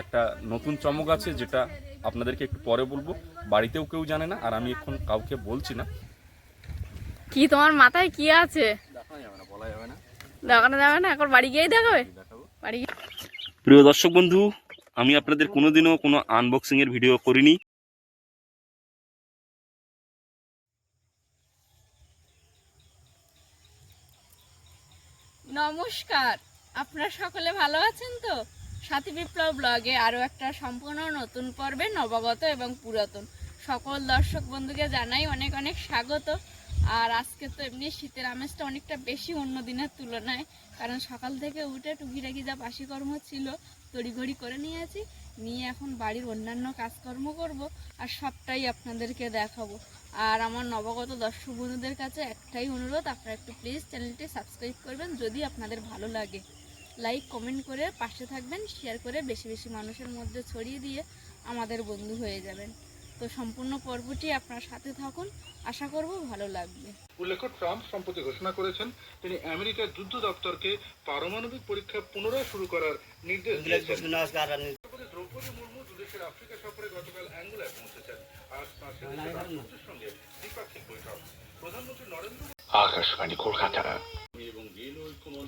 একটা নতুন চমক আছে যেটা আপনাদেরকে একটু পরে বলব। বাড়িতেও কেউ জানে না আর আমি এখন কাউকে বলছি না। কি তোমার মাথায় কি আছে? দেখা যাবে না বলা যাবে না। দেখানো যাবে না? এখন বাড়ি গিয়েই দেখাবে? বাড়ি প্রিয় দর্শক বন্ধু আমি আপনাদের কোনোদিনও কোনো আনবক্সিং এর ভিডিও করিনি। নমস্কার। আপনারা সকলে ভালো আছেন তো? সাথী বিপ্লব ব্লগে আরও একটা সম্পূর্ণ নতুন পর্বে নবাগত এবং পুরাতন। সকল দর্শক বন্ধুকে জানাই অনেক অনেক স্বাগত। আর আজকে তো এমনি শীতের আমেজটা অনেকটা বেশি অন্য দিনের তুলনায়, কারণ সকাল থেকে উঠে টুকিটাকি যা বাসিকর্ম ছিল তড়িঘড়ি করে নিয়েছি, নিয়ে এখন বাড়ির অন্যান্য কাজকর্ম করব আর সবটাই আপনাদেরকে দেখাবো। আর আমার নবাগত দর্শক বন্ধুদের কাছে একটাই অনুরোধ, আপনারা একটু প্লিজ চ্যানেলটি সাবস্ক্রাইব করবেন যদি আপনাদের ভালো লাগে। লাইক কমেন্ট করে পাশে থাকবেন শেয়ার করে বেশি বেশি মানুষের মধ্যে ছড়িয়ে দিয়ে আমাদের বন্ধু হয়ে যাবেন। তো সম্পূর্ণ পর্বটি আপনার সাথে থাকুন আশা করব ভালো লাগবে। উল্লেখ্য ট্রাম্প সম্প্রতি ঘোষণা করেছেন তিনি আমেরিকার যুদ্ধ দপ্তরকে পারমাণবিক পরীক্ষা পুনরায় শুরু করার নির্দেশ দিয়েছেন। দ্রৌপদী মুর্মু দুদেশের আফ্রিকা সফরে গতকাল অ্যাঙ্গোলায় পৌঁছেছেন। আজ তাঁর সঙ্গে দ্বিপাক্ষিক বৈঠক। প্রধানমন্ত্রী নরেন্দ্র আকাশবাণী কলকাতা।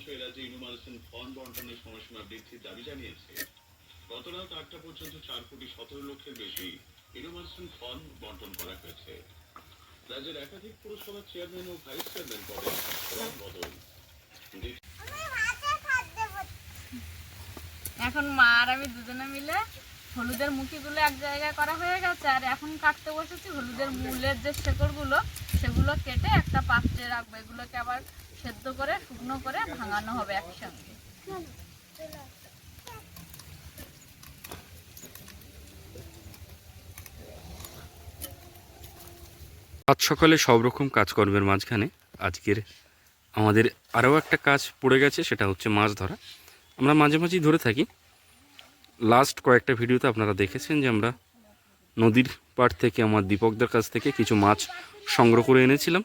ঐক্য মঞ্চ এ রাজ্যে ফন্ড বন্টনের সময়সীমা বৃদ্ধির দাবি জানিয়েছে। গত রাত আটটা পর্যন্ত চার কোটি সতেরো লক্ষের বেশি ইনুমালসেন ফন্ড বন্টন করা হয়েছে। রাজ্যের একাধিক পুরসভার চেয়ারম্যান ও ভাইস চেয়ারম্যান পদে বদল। এখন মা আর আমি দুজনে মিলে হলুদের মুখিগুলো এক জায়গায় করা হয়ে গেছে, আর এখন কাটতে বসেছি হলুদের মূলের যে শেকড়গুলো, সেগুলো কেটে একটা পাত্রে রাখব। এগুলোকে আবার সেদ্ধ করে, শুকনো করে ভাঙানো হবে একসঙ্গে। আজ সকালে সব রকম কাজকর্মের মাঝখানে আজকের আমাদের আরও একটা কাজ পড়ে গেছে, সেটা হচ্ছে মাছ ধরা। আমরা মাঝে মাঝেই ধরে থাকি। লাস্ট কয়েকটা ভিডিওতে আপনারা দেখেছেন যে আমরা নদীর পাড় থেকে, আমার দীপকদের কাছ থেকে কিছু মাছ সংগ্রহ করে এনেছিলাম।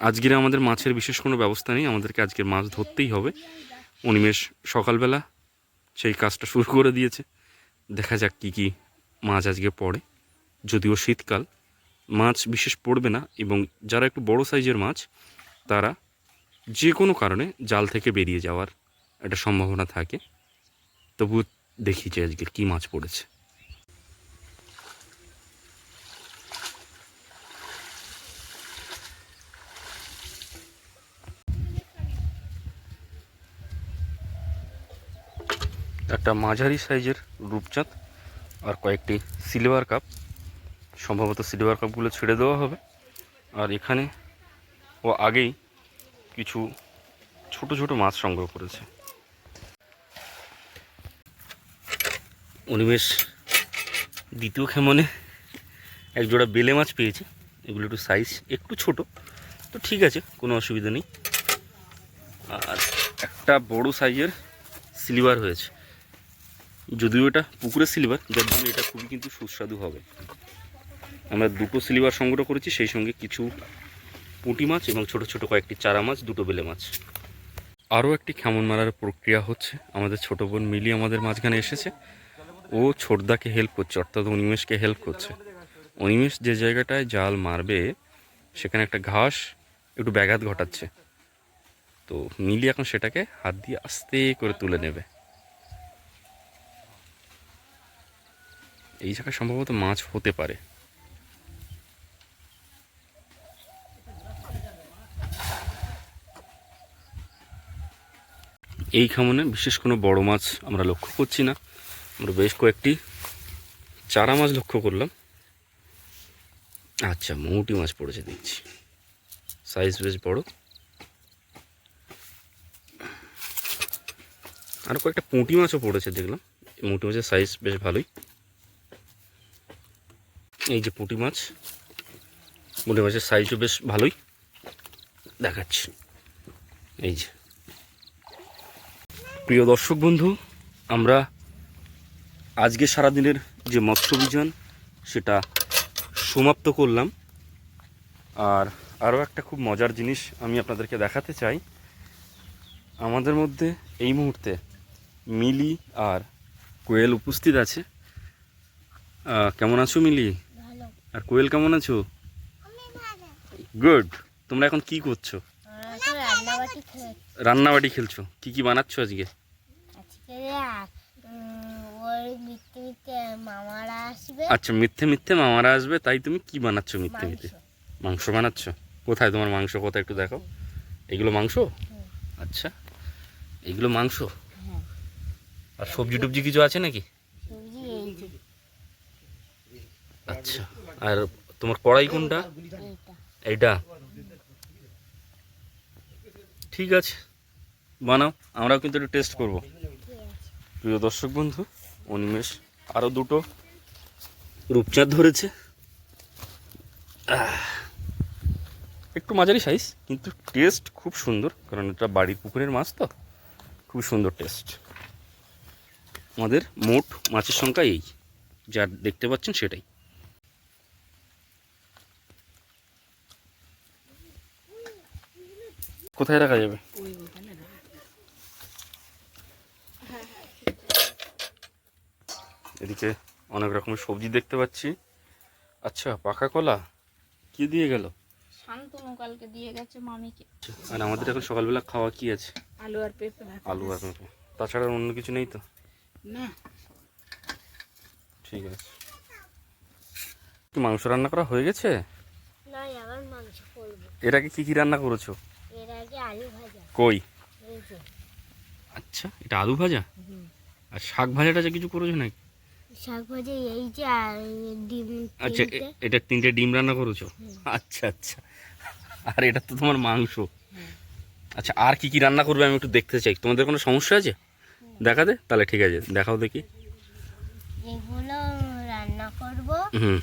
আজকের আমাদের মাছের বিশেষ কোনো ব্যবস্থা নেই, আমাদেরকে আজকের মাছ ধরতেই হবে। অনিমেষ সকালবেলা সেই কাজটা শুরু করে দিয়েছে। দেখা যাক কী কী মাছ আজকে পড়ে, যদিও শীতকাল। মাছ বিশেষ পড়বে না এবং যারা একটু বড় সাইজের মাছ, তারা যে কোনো কারণে জাল থেকে বেরিয়ে যাওয়ার একটা সম্ভাবনা থাকে। তবু দেখি যে আজকে কী মাছ পড়েছে। একটা মাঝারি সাইজের রূপচাঁদ আর কয়েকটি সিলভার কাপ। সম্ভবত সিলভার কাপগুলো ছেড়ে দেওয়া হবে। আর এখানে ও আগেই কিছু ছোট ছোট মাছ সংগ্রহ করেছে। অনিমেষ দ্বিতীয় খেমনে এক জোড়া বেলে মাছ পেয়েছে। এগুলো একটু সাইজ একটু ছোট, তো ঠিক আছে, কোনো অসুবিধা নেই। আর একটা বড় সাইজের সিলভার হয়েছে। যদিও এটা পুকুরের সিলভার যার জন্য এটা খুবই কিন্তু সুস্বাদু হবে। আমরা দুটো সিলভার সংগ্রহ করেছি, সেই সঙ্গে কিছু পুঁটি মাছ এবং ছোট ছোট কয়েকটি চারা মাছ, দুটো বেলে মাছ। আরও একটি খেমন মারার প্রক্রিয়া হচ্ছে, আমাদের ছোট বোন মিলি আমাদের মাঝখানে এসেছে। ও ছোটদাকে হেল্প করছে, অর্থাৎ অনিমেষকে হেল্প করছে। অনিমেষ যে জায়গাটায় জাল মারবে, সেখানে একটা ঘাস, একটু ব্যাঘাত ঘটাচ্ছে। তো মিলি এখন সেটাকে হাত দিয়ে আস্তে করে তুলে নেবে। এই জায়গায় সম্ভবত মাছ হতে পারে। এই খামনে বিশেষ কোনো বড় মাছ আমরা লক্ষ্য করছি না। আমরা বেশ কয়েকটি চারা মাছ লক্ষ্য করলাম। আচ্ছা মৌটি মাছ পড়েছে দেখছি। সাইজ বেশ বড়। আর কয়েকটা পুঁটি মাছও পড়েছে দেখলাম। পুঁটি মাছের সাইজ বেশ ভালোই। এই যে পুঁটি মাছ। পুঁটি মাছের সাইজও বেশ ভালোই। দেখাচ্ছি। এই যে। প্রিয় দর্শক বন্ধু, আমরা আজকে সারাদিনের যে মৎস্য অভিযান, সেটা সমাপ্ত করলাম। আর আরও একটা খুব মজার জিনিস আমি আপনাদেরকে দেখাতে চাই। আমাদের মধ্যে এই মুহূর্তে মিলি আর কোয়েল উপস্থিত আছে। কেমন আছো মিলি? আর কোয়েল কেমন আছো? গুড তোমরা এখন কি করছ? রান্নাবাটি খেলছো। কি কি বানাচ্ছো আজকে? আচ্ছা মিথ্যে মিথ্যে মামারা আসবে তাই তুমি কি বানাচ্ছো মিথ্যে মিথ্যে? মাংস। বানাচ্ছ? কোথায় তোমার মাংস? কোথায় একটু দেখো। এগুলো মাংস? আচ্ছা এগুলো মাংস? হ্যাঁ। আর সবজি টবজি কিছু আছে নাকি? আচ্ছা। আর তোমার কড়াই কোনটা? এইটা। ঠিক আছে। বানাও, আমরাও কিন্তু একটু টেস্ট করব। প্রিয় দর্শক বন্ধু, অনিমেষ আরও দুটো রূপচাঁদ ধরেছে। একটু মাঝারি সাইজ কিন্তু টেস্ট খুব সুন্দর, কারণ এটা বাড়ির পুকুরের মাছ তো। খুব সুন্দর টেস্ট আমাদের মোট মাছের সংখ্যা এই, যা দেখতে পাচ্ছেন সেটাই। কোথায় রাখা যাবে? এদিকে অনেক রকমের সবজি দেখতে পাচ্ছি। আচ্ছা পাকা কলা? কি দিয়ে গেল? শান্তনু কালকে দিয়ে গেছে মামিকে। আর আমাদের এখন সকালবেলা খাওয়া কি আছে? আলু আর পেঁপে আলু আর পেঁপে। তাছাড়া অন্য কিছু নেই তো? না। ঠিক আছে। কি মাংস রান্না করা হয়ে গেছে? না আবার মাংস করব। এর আগে কি কি রান্না করেছ? কই? আচ্ছা এটা আলু ভাজা? আর শাক ভাজাটা যে কিছু করেছ নাকি? শাক ভাজা এই যে আর ডিম আচ্ছা এটা তিনটে ডিম রান্না করেছ? আচ্ছা আচ্ছা। আর এটা তো তোমার মাংস। আচ্ছা আর কি কি রান্না করবে আমি একটু দেখতে চাই। তোমাদের কোনো সমস্যা আছে? দেখাতে তাহলে ঠিক আছে দেখাও দেখি। এগুলো রান্না করব। হুম।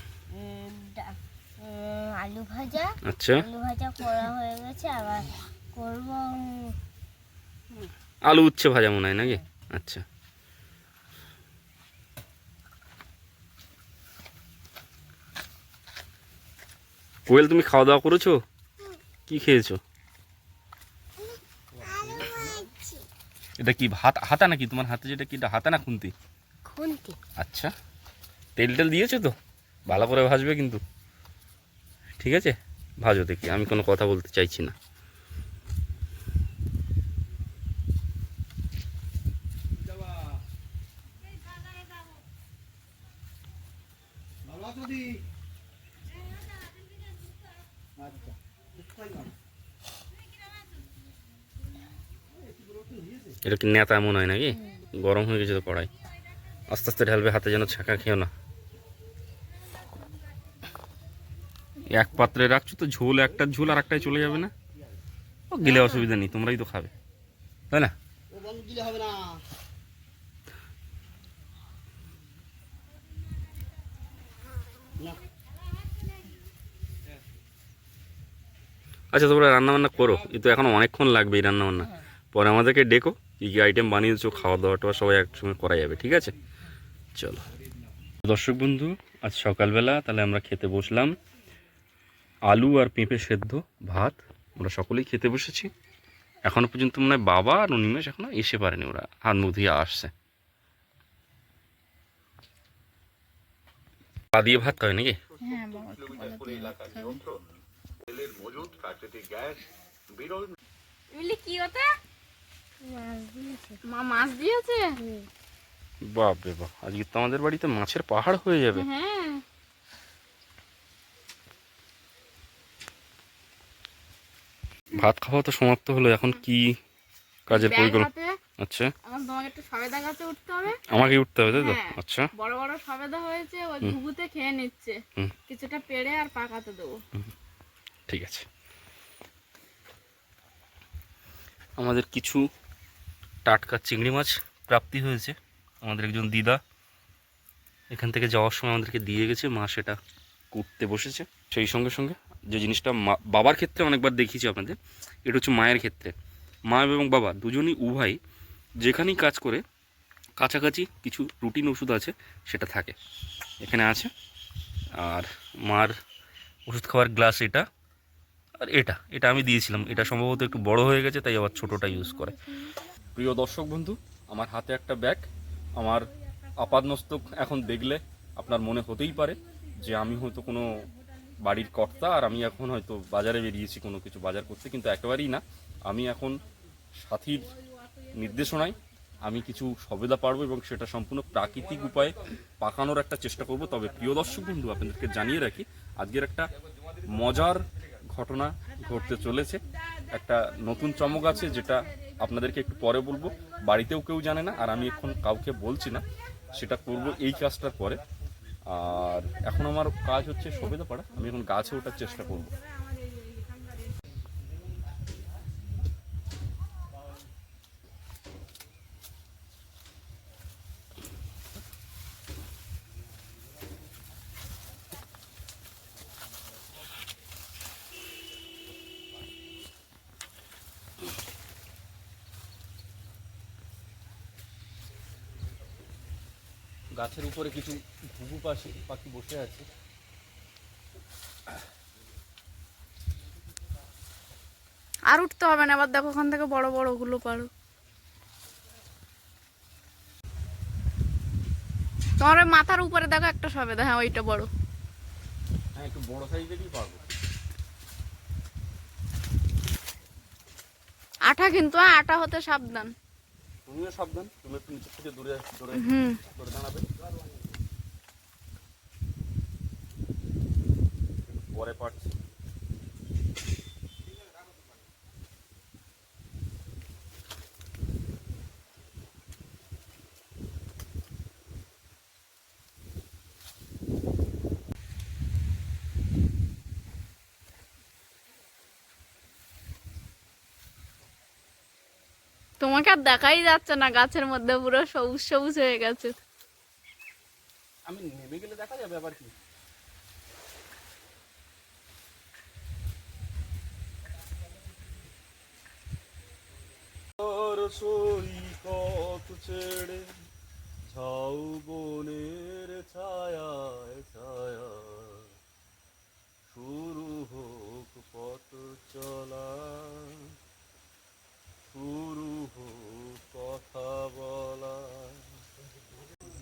আলু ভাজা। আচ্ছা। আলু ভাজা করা হয়ে গেছে আবার করব। আলু উচ্ছে ভাজা মনে হয় নাকি? আচ্ছা। কোয়েল তুমি খাওয়া দাওয়া করেছ? কি খেয়েছো? এটা কি হাত হাতা নাকি? তোমার হাতে যেটা কি এটা হাতা না খুন্তি? খুন্তি। আচ্ছা। তেল টেল দিয়েছ তো? ভালো করে ভাজবে কিন্তু। ঠিক আছে? ভাজো দেখি আমি কোনো কথা বলতে চাইছি না এটা কি নেতা এমন হয় নাকি? গরম হয়ে গেছে তো কড়াই। আস্তে আস্তে ঢালবে, হাতে যেন ছাঁকা খেও না। এক পাত্রে রাখছো তো ঝোল একটা ঝোল আর একটাই চলে যাবে না? ও, গেলে অসুবিধা নেই, তোমরাই তো খাবে। তাই না? আচ্ছা তোমরা রান্না বান্না করো। এ তো এখন অনেকক্ষণ লাগবে এই রান্না বান্না পরে আমাদেরকে ডেকো। কী কী আইটেম বানিয়েছো খাওয়া দাওয়া টাওয়া সবাই একসঙ্গে করা যাবে ঠিক আছে? চলো। দর্শক বন্ধু আজ সকালবেলা তাহলে আমরা খেতে বসলাম আলু আর পেঁপে সেদ্ধ ভাত। আমরা সকলেই খেতে বসেছি। এখনও পর্যন্ত মনে হয় বাবা আর অনিমেষ এখনও এসে পারেনি ওরা হাত মুখ দিয়ে আসছে। পা দিয়ে ভাত খাবে নাকি? হ্যাঁ বাবা একটু বলে দিয়ে তেলের মজুদ প্রাকৃতিক গ্যাস বিরল কি মা মাছ দিয়েছে? বাপ রে বাপ আজকে তো আমাদের বাড়িতে মাছের পাহাড় হয়ে যাবে। হ্যাঁ। ভাত খাওয়া তো সমাপ্ত হলো এখন কি কাজের পরিকল্পনা আচ্ছা। এখন তোমাকে একটু সবেদা গাছে উঠতে হবে। আমাকে উঠতে হবে তাই তো? হ্যাঁ। আচ্ছা। বড় বড় সবেদা হয়েছে ওই ঘুঘুতে খেয়ে নিচ্ছে। কিছুটা পেড়ে আর পাকাতে দেবো। ঠিক আছে। আমাদের কিছু টাটকা চিংড়ি মাছ প্রাপ্তি হয়েছে। আমাদের একজন দিদা এখান থেকে যাওয়ার সময় আমাদেরকে দিয়ে গেছে, মা সেটা কুটতে বসেছে। সেই সঙ্গে সঙ্গে যে জিনিসটা বাবার ক্ষেত্রে অনেকবার দেখিয়েছি আপনাদের, এটা হচ্ছে মায়ের ক্ষেত্রে। মা এবং বাবা দুজনই উভয় যেখানেই কাজ করে, কাছাকাছি কিছু রুটিন ওষুধ আছে, সেটা থাকে। এখানে আছে, আর মার ওষুধ খাওয়ার গ্লাস এটা, আর এটা। এটা আমি দিয়েছিলাম। এটা সম্ভবত একটু বড় হয়ে গেছে, তাই আবার ছোটোটা ইউজ করে। প্রিয় দর্শক বন্ধু, আমার হাতে একটা ব্যাগ। আমার আপাদমস্তক এখন দেখলে আপনার মনে হতেই পারে যে আমি হয়তো কোনো বাড়ির কর্তা আর আমি এখন হয়তো বাজারে বেরিয়েছি কোনো কিছু বাজার করতে, কিন্তু একেবারেই না। আমি এখন সাথীর নির্দেশনায় আমি কিছু সবেদা পারব এবং সেটা সম্পূর্ণ প্রাকৃতিক উপায়ে পাকানোর একটা চেষ্টা করব। তবে প্রিয় দর্শক বন্ধু, আপনাদেরকে জানিয়ে রাখি, আজকের একটা মজার ঘটনা ঘটতে চলেছে। একটা নতুন চমক আছে যেটা আপনাদেরকে একটু পরে বলব। বাড়িতেও কেউ জানে না, আর আমি এখন কাউকে বলছি না। সেটা করব এই কাজটার পরে। আর এখন আমার কাজ হচ্ছে সবেদা পাড়া। আমি এখন গাছে ওঠার চেষ্টা করব। গাছের উপরে কিছু ঘুঘু পাখি পাখি বসে আছে। আর উঠতে হবে না আবার দেখো ওখান থেকে বড় বড় ওগুলো পারো। তোমার ওই মাথার উপরে দেখো একটা সবেদা হ্যাঁ ওইটা বড়। হ্যাঁ একটু বড় সাইজেরই পারব। আঠা কিন্তু হ্যাঁ আটা হতে সাবধান। তুমিও সাবধান তুমি একটু নিচের থেকে দূরে দূরে দূরে দাঁড়াবে। পরে পারছি। তোমাকে আর দেখাই যাচ্ছে না গাছের মধ্যে পুরো সবুজ সবুজ হয়ে গেছে। আমি নেমে গেলে দেখা যাবে আবার কি? সৈকত ছেড়ে ঝাউ বনের ছায়ায় ছায়া শুরু হোক পথ চলা। শুরু কথা বলা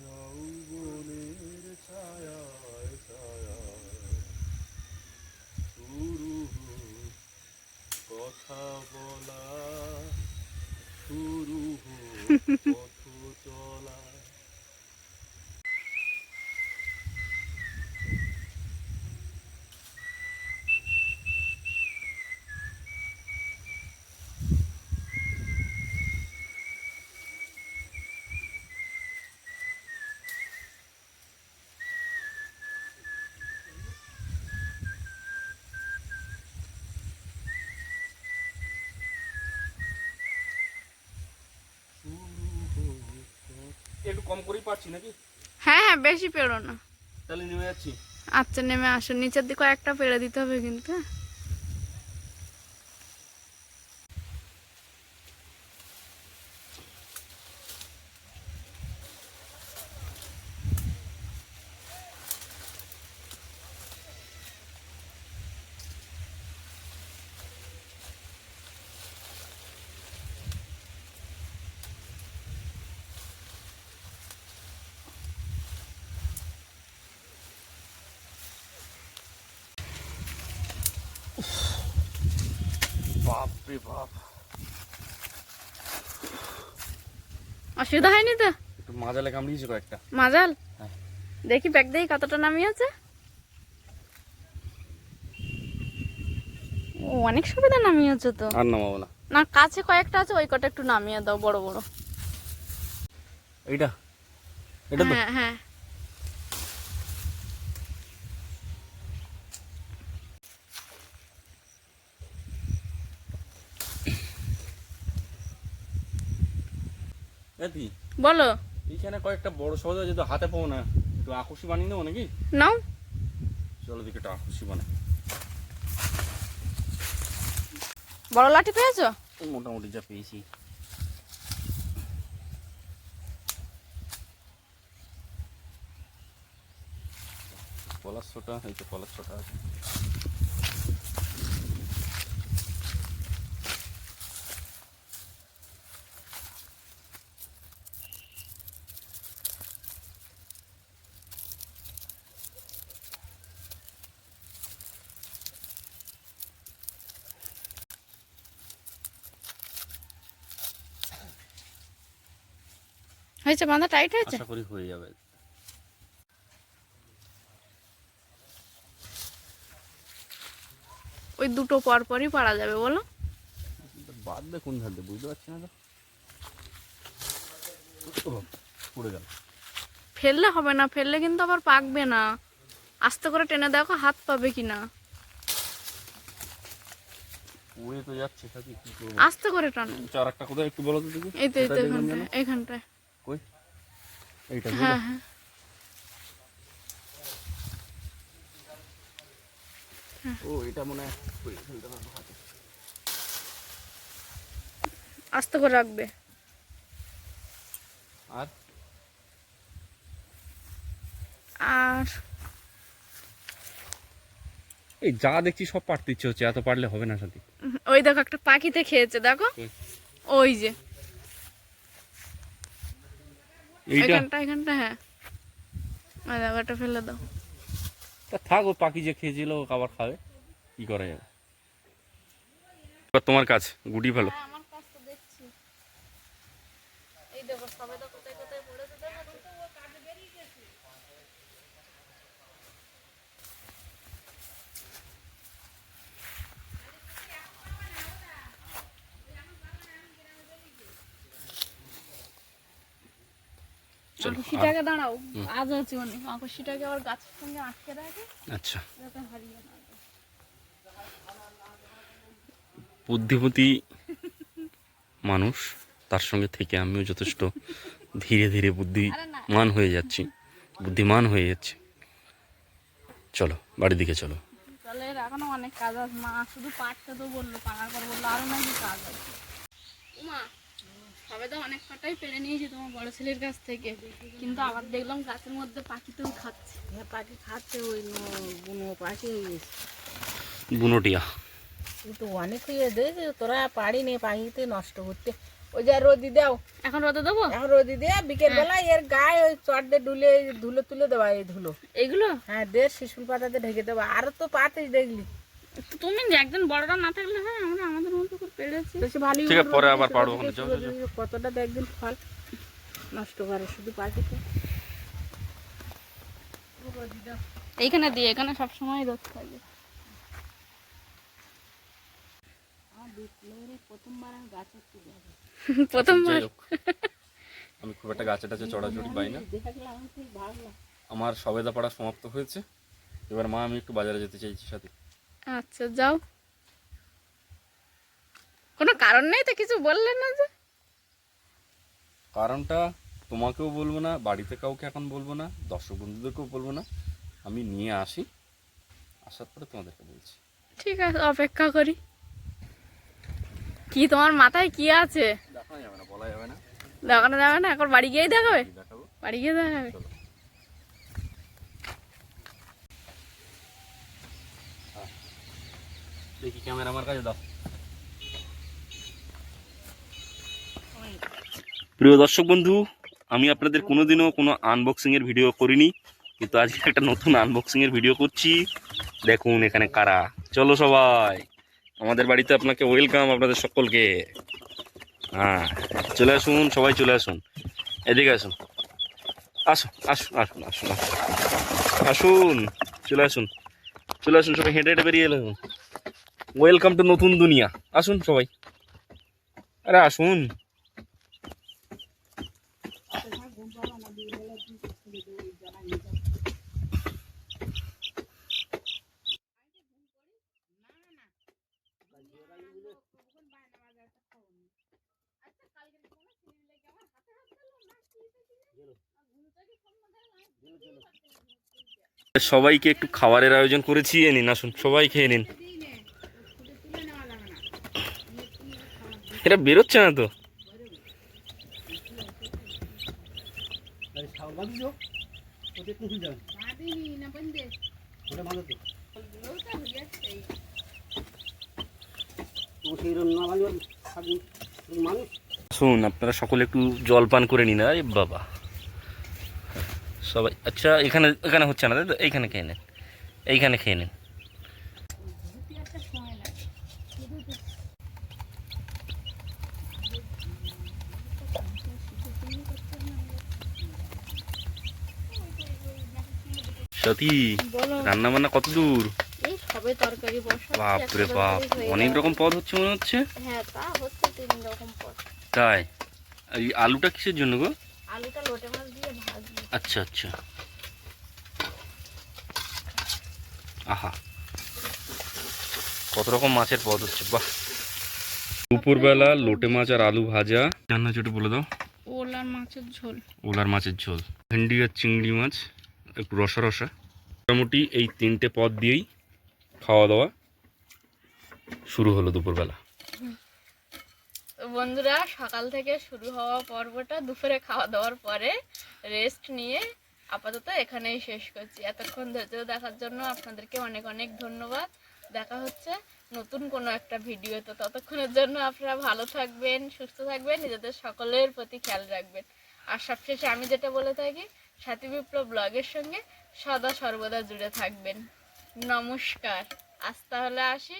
যৌবনের ছায়ায় ছায়ায় শুরু কথা বলা শুরু হোক পথ চলা একটু কম করেই পারছি নাকি? হ্যাঁ হ্যাঁ বেশি পেরো না। তাহলে নেমে যাচ্ছি। আচ্ছা নেমে আসো। নিচের দিকে একটা পেরে দিতে হবে কিন্তু হ্যাঁ। বাপ রে বাপ অসুবিধা হয়নি তো? একটু মাজালে কামড়িয়েছে কয়েকটা। মাজাল? হ্যাঁ। দেখি ব্যাগ দেখি কতটা নামিয়েছে। ও অনেক সুবিধা নামিয়েছে তো। আর নামাবো না। না কাছে কয়েকটা আছে ওই কটা একটু নামিয়ে দাও বড় বড়। এইটা? এটা হ্যাঁ হ্যাঁ। এতি বলো। এইখানে কয়েকটা বড় সহজ যেহেতু হাতে পাবো না একটু আকুশি বানিয়ে নেব নাকি? নাও। চলো দিকে একটু আকুশি বানাই। বড় লাঠি পেয়েছ? মোটামুটি যা পেয়েছি। পলাশটা এই তো পলাশটা আছে। হয়েছে বাঁধা টাইট হয়েছে? আশা করি হয়ে যাবে। ওই দুটো পর পরই পারা যাবে বলো। বাদ দে কোন ধার বুঝতে পারছি না পড়ে গেল। ফেললে হবে না ফেললে কিন্তু আবার পাকবে না। আস্তে করে টেনে দেখো হাত পাবে কিনা উড়ে তো যাচ্ছে আস্তে করে টানো। চার একটা কোথায় একটু বলো তো দেখি। এই তো এখানটায়? এখানটায়। কই? এইটা হ্যাঁ হ্যাঁ। ও এটা মনে হয় ফেলতে পারব হাতে। আস্তে করে রাখবে। আর? আর? এই যা দেখছি সব পারতে ইচ্ছে হচ্ছে এত পারলে হবে না সাথে ওই দেখো একটা পাখিতে খেয়েছে দেখো? ওই যে এইটা এখানটা এখানটা হ্যাঁ। ফেলে দাও। তা থাক ও পাখি যে খেয়েছিল ও খাবার খাবে। কি করা যাবে? এবার তোমার কাজ গুটি ভালো হ্যাঁ, আমার কাজ তো দেখছি এই দেখো সবেদা কোথায় কোথায় পড়েছে দেখো তো। চলো আকর্ষিটাকে দাঁড়াও আজ আছে অনেক আকর্ষিটাকে আবার গাছের সঙ্গে আটকে রাখে আচ্ছা। হারিয়ে বুদ্ধিমতী মানুষ তার সঙ্গে থেকে আমিও যথেষ্ট ধীরে ধীরে বুদ্ধিমান হয়ে যাচ্ছি বুদ্ধিমান হয়ে যাচ্ছে। চলো বাড়ির দিকে চলো। তাহলে এর এখনও অনেক কাজ আছে মা শুধু পাটতে তো বলল পাড়ার পর বলল আরও নাকি কাজ আছে। মা সবে তো অনেক কটাই পেরে নিয়েছি তোমার বড় ছেলের কাছ থেকে। কিন্তু আবার দেখলাম গাছের মধ্যে পাখিতেও খাচ্ছে। হ্যাঁ পাখি খাচ্ছে ওই বুনো পাখি। বুনোটিয়া। কিন্তু অনেক হয়ে দিয়েছে তোরা পারিনি পাখিতে নষ্ট করতে। ওই যা রোদি দাও। এখন রোদে দেবো? এখন রোদি দিয়ে বিকেল বেলা এর গায়ে ওই চটে ডুলে ধুলো তুলে দেওয়া এই ধুলো। এগুলো? হ্যাঁ দে শিশুল পাতাতে ঢেকে দেবো। আরও তো পাতিস দেখলি। তুমি একদিন বড়রা না থাকলে হ্যাঁ আমরা আমাদের মতো করে পেরেছি। বেশি ভালোই ঠিক আছে, পরে আবার দিয়েছে, কতটা একদিন ফল নষ্ট করে শুধু পাখিতে এইখানে দিয়ে এখানে সব সময় রোদ থাকে। প্রথমবার। আমি খুব একটা গাছে টাছে চড়াচড়ি পাই না। আমার সবেদা পড়া সমাপ্ত হয়েছে। এবার মা আমি একটু বাজারে যেতে চাইছি সাথে। আচ্ছা যাও। কোনো কারণ নেই তো? কিছু বললেন না যে? কারণটা তোমাকেও বলব না বাড়িতে কাউকে এখন বলব না দর্শক বন্ধুদেরকেও বলব না। আমি নিয়ে আসি আসার পরে তোমাদেরকে বলছি। ঠিক আছে অপেক্ষা করি। কি তোমার মাথায় কি আছে? দেখানো যাবে না বলা যাবে না। দেখানো যাবে না? এখন বাড়ি গিয়েই দেখাবে? বাড়ি গিয়ে দেখাবে? দেখি ক্যামেরা আমার কাছে দাও। প্রিয় দর্শক বন্ধু, আমি আপনাদের কোনোদিনও কোনো আনবক্সিংয়ের ভিডিও করিনি, কিন্তু আজকে একটা নতুন আনবক্সিংয়ের ভিডিও করছি। দেখুন এখানে কারা। চলো সবাই, আমাদের বাড়িতে আপনাকে ওয়েলকাম আপনাদের সকলকে। হ্যাঁ চলে আসুন, সবাই চলে আসুন। এদিকে আসুন। আসুন আসুন আসুন আসুন আসুন। চলে আসুন। চলে আসুন, সবাই হেঁটে হেঁটে বেরিয়ে এলো ওয়েলকাম টু নতুন দুনিয়া। আসুন সবাই। আরে আসুন। সবাইকে একটু খাবারের আয়োজন করেছি, এ নিন, আসুন, সবাই খেয়ে নিন। এটা বেরোচ্ছে না তো। শুন আপনারা সকলে একটু জল পান করে নিন আরে বাবা। সবাই আচ্ছা এখানে এখানে হচ্ছে না তাই তো? এইখানে খেয়ে নেন এইখানে খেয়ে নিন। বলো। রান্না বান্না কত দূর? এই সবে তরকারি বসাচ্ছি বাপ রে অনেক। রকম পদ হচ্ছে মনে হচ্ছে? হ্যাঁ তা হচ্ছে তিন রকম পদ। তাই? এই আলুটা কিসের জন্য গো? আলুটা লোটে মাছ দিয়ে ভাজবো আচ্ছা আচ্ছা। আহা। কত রকম মাছের পদ হচ্ছে বাহ। দুপুরবেলা লোটে মাছ আর আলু ভাজা। রান্না চটে বলে দাও। ওলার মাছের ঝোল। ওলার মাছের ঝোল। ভেন্ডি আর চিংড়ি মাছ। একটু রসা রসা। মোটামুটি এই তিনটে পদ দিয়েই খাওয়া দাওয়া শুরু হলো দুপুরবেলা। বন্ধুরা, সকাল থেকে শুরু হওয়া পর্বটা দুপুরে খাওয়া দাওয়ার পরে রেস্ট নিয়ে আপাতত এখানেই শেষ করছি। এতক্ষণ ধৈর্য দেখার জন্য আপনাদেরকে অনেক অনেক ধন্যবাদ। দেখা হচ্ছে নতুন কোনো একটা ভিডিওতে। ততক্ষণের জন্য আপনারা ভালো থাকবেন, সুস্থ থাকবেন, নিজেদের সকলের প্রতি খেয়াল রাখবেন। আর সবশেষে আমি যেটা বলে থাকি সাথী বিপ্লব ব্লগের সঙ্গে সদা সর্বদা জুড়ে থাকবেন। নমস্কার। আজ তাহলে আসি।